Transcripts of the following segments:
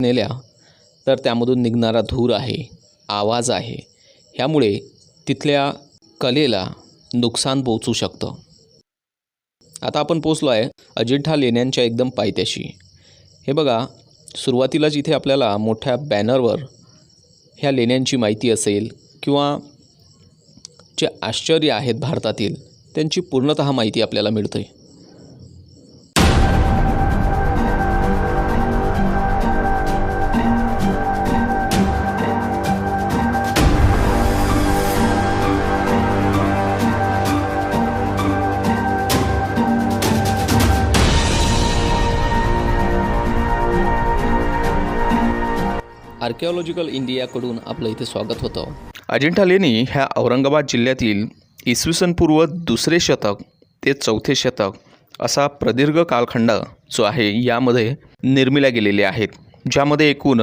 नेल्या तर त्यामधून निघणारा धूर आहे आवाज आहे. ह्यामुळे तिथल्या कलेला नुकसान पोचू शकतं. आता आपण पोचलो आहे अजिंठा लेण्यांच्या एकदम पायथ्याशी. हे बघा सुरुवातीलाच इथे आपल्याला मोठ्या बॅनरवर ह्या लेण्यांची माहिती असेल किंवा जे आश्चर्य आहेत भारतातील त्यांची पूर्णतः माहिती आपल्याला मिळते आर्किओलॉजिकल इंडियाकडून आपलं इथे स्वागत होतं. अजिंठा लेणी ह्या औरंगाबाद जिल्ह्यातील इसवी सन पूर्व दुसरे शतक ते चौथे शतक असा प्रदीर्घ कालखंड जो आहे यामध्ये निर्मिल्या गेलेले आहेत ज्यामध्ये एकूण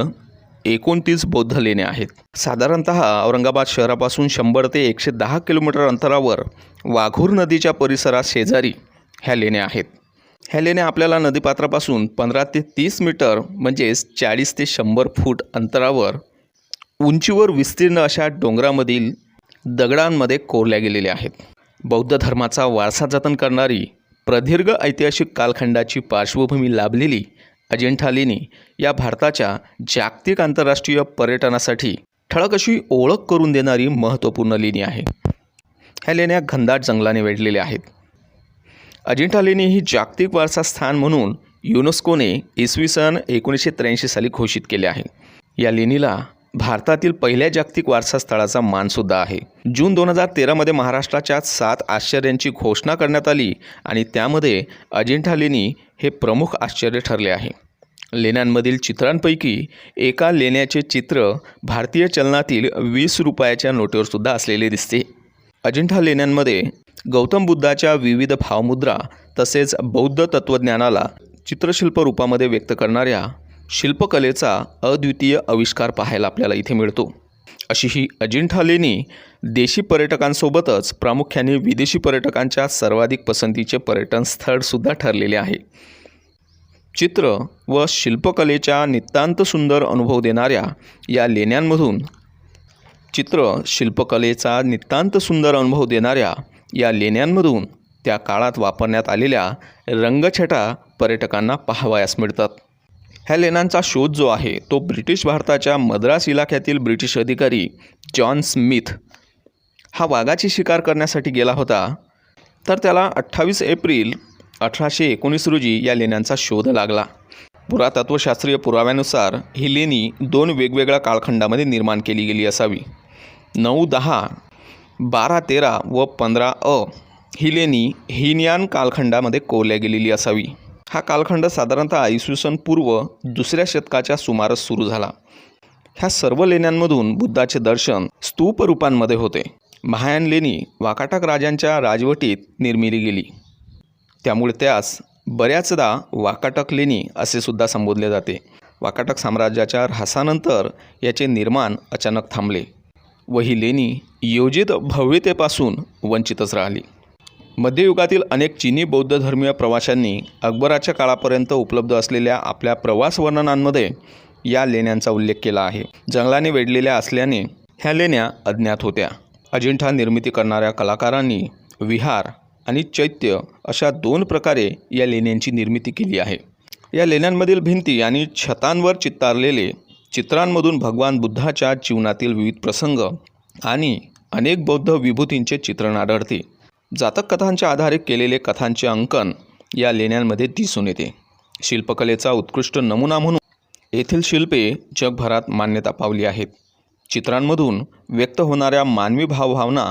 एकोणतीस बौद्ध लेण्या आहेत. साधारणत औरंगाबाद शहरापासून शंभर ते एकशे दहा किलोमीटर अंतरावर वाघूर नदीच्या परिसरात शेजारी ह्या लेण्या आहेत. ह्या लेण्या आपल्याला नदीपात्रापासून पंधरा ते तीस मीटर म्हणजेच चाळीस ते शंभर फूट अंतरावर उंचीवर विस्तीर्ण अशा डोंगरामधील दगडांमध्ये कोरल्या गेलेल्या आहेत. बौद्ध धर्माचा वारसा जतन करणारी प्रदीर्घ ऐतिहासिक कालखंडाची पार्श्वभूमी लाभलेली अजिंठा लेणी या भारताच्या जागतिक आंतरराष्ट्रीय पर्यटनासाठी ठळक अशी ओळख करून देणारी महत्त्वपूर्ण लेणी आहे. ह्या लेण्या घनदाट जंगलाने वेढलेल्या आहेत. अजिंठा लेणी ही जागतिक वारसा स्थान म्हणून युनेस्कोने इसवी सन एकोणीसशे त्र्याऐंशी साली घोषित केले आहे. या लेणीला भारतातील पहिल्या जागतिक वारसा स्थळाचा मानसुद्धा आहे. जून दोन हजार तेरामध्ये महाराष्ट्राच्या सात आश्चर्यांची घोषणा करण्यात आली आणि त्यामध्ये अजिंठा लेणी हे प्रमुख आश्चर्य ठरले आहे. लेण्यांमधील चित्रांपैकी एका लेण्याचे चित्र भारतीय चलनातील वीस रुपयाच्या नोटेवरसुद्धा असलेले दिसते. अजिंठा लेण्यांमध्ये गौतम बुद्धाच्या विविध भावमुद्रा तसेच बौद्ध तत्त्वज्ञानाला चित्रशिल्प रूपामध्ये व्यक्त करणाऱ्या शिल्पकलेचा अद्वितीय आविष्कार पाहायला आपल्याला इथे मिळतो. अशी ही अजिंठा लेणी देशी पर्यटकांसोबतच प्रामुख्याने विदेशी पर्यटकांच्या सर्वाधिक पसंतीचे पर्यटन स्थळसुद्धा ठरलेले आहे. चित्र व शिल्पकलेच्या नितांत सुंदर अनुभव देणाऱ्या या लेण्यांमधून चित्र शिल्पकलेचा नितांत सुंदर अनुभव देणाऱ्या या लेण्यांमधून त्या काळात वापरण्यात आलेल्या रंगछटा पर्यटकांना पाहावयास मिळतात. ह्या लेण्यांचा शोध जो आहे तो ब्रिटिश भारताच्या मद्रास इलाख्यातील ब्रिटिश अधिकारी जॉन स्मिथ हा वाघाची शिकार करण्यासाठी गेला होता. तर त्याला अठ्ठावीस एप्रिल अठराशे एकोणीस रोजी या लेण्यांचा शोध लागला. पुरातत्वशास्त्रीय पुराव्यानुसार ही लेणी दोन वेगवेगळ्या कालखंडामध्ये निर्माण केली गेली असावी. नऊ दहा बारा तेरा व पंधरा अ ही लेणी हिनयान कालखंडामध्ये कोरल्या गेलेली असावी. हा कालखंड साधारणतः इसवी सन पूर्व दुसऱ्या शतकाच्या सुमारास सुरू झाला. ह्या सर्व लेण्यांमधून बुद्धाचे दर्शन स्तूप रूपांमध्ये होते. महायान लेणी वाकाटक राजांच्या राजवटीत निर्मिली गेली. त्यामुळे त्यास बऱ्याचदा वाकाटक लेणी असे सुद्धा संबोधले जाते. वाकाटक साम्राज्याच्या ऱ्हासानंतर याचे निर्माण अचानक थांबले व ही लेणी योजित भव्यतेपासून वंचितच राहिली. मध्ययुगातील अनेक चीनी बौद्ध धर्मीय प्रवाशांनी अकबराच्या काळापर्यंत उपलब्ध असलेल्या आपल्या प्रवास वर्णनांमध्ये या लेण्यांचा उल्लेख केला आहे. जंगलाने वेढलेल्या असल्याने ह्या लेण्या अज्ञात होत्या. अजिंठा निर्मिती करणाऱ्या कलाकारांनी विहार आणि चैत्य अशा दोन प्रकारे या लेण्यांची निर्मिती केली आहे. या लेण्यांमधील भिंती आणि छतांवर चित्तारलेले चित्रांमधून भगवान बुद्धाच्या जीवनातील विविध प्रसंग आणि अनेक बौद्ध विभूतींचे चित्रण आढळते. जातक कथांच्या आधारे केलेले कथांचे अंकन या लेण्यांमध्ये दिसून येते. शिल्पकलेचा उत्कृष्ट नमुना म्हणून येथील शिल्पे जगभरात मान्यता पावली आहेत. चित्रांमधून व्यक्त होणाऱ्या मानवी भावभावना